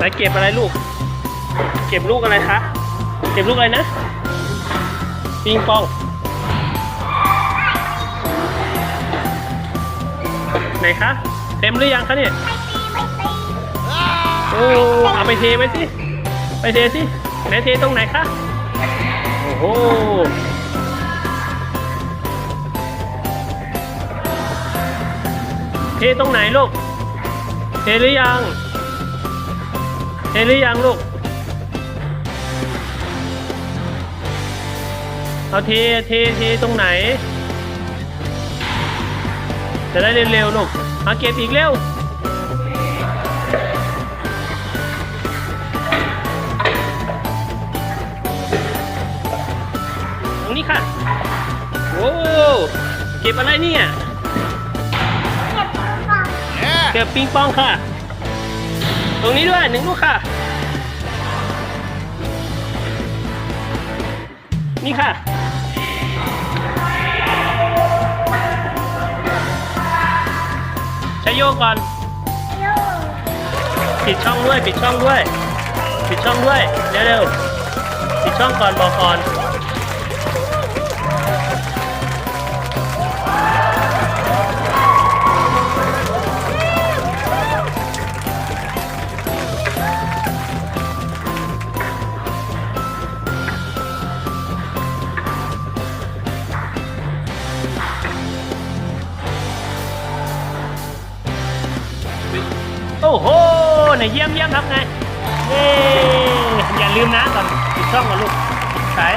ไหนเก็บอะไรลูก เก็บลูกอะไรคะ เก็บลูกอะไรนะ ปิงปอง ไหนคะ เต็มหรือยังคะเนี่ย โอ้ เอาไปเทไว้สิ ไปเทสิ ไหนเทตรงไหนคะ โอ้โหเทตรงไหนลูก เทหรือยัง เทหรือยังลูก เอาทเทเทตรงไหน จะได้เร็วๆลูกเอาเก็บอีกเร็วตรงนี้ค่ะโอ้เก็บอะไรเนี่ย เก็บปิงปองค่ะ ตรงนี้ด้วยหนึ่งลูกค่ะ นี่ค่ะ ใช้โยกก่อน ปิดช่องด้วย ปิดช่องด้วย ปิดช่องด้วย เร็วๆ ปิดช่องก่อนบอกก่อน โอ้โหไหนเยี่ยมเยี่ยมครับไงเย้อย่าลืมนะตอนปิดช่องก่อนลูกสาย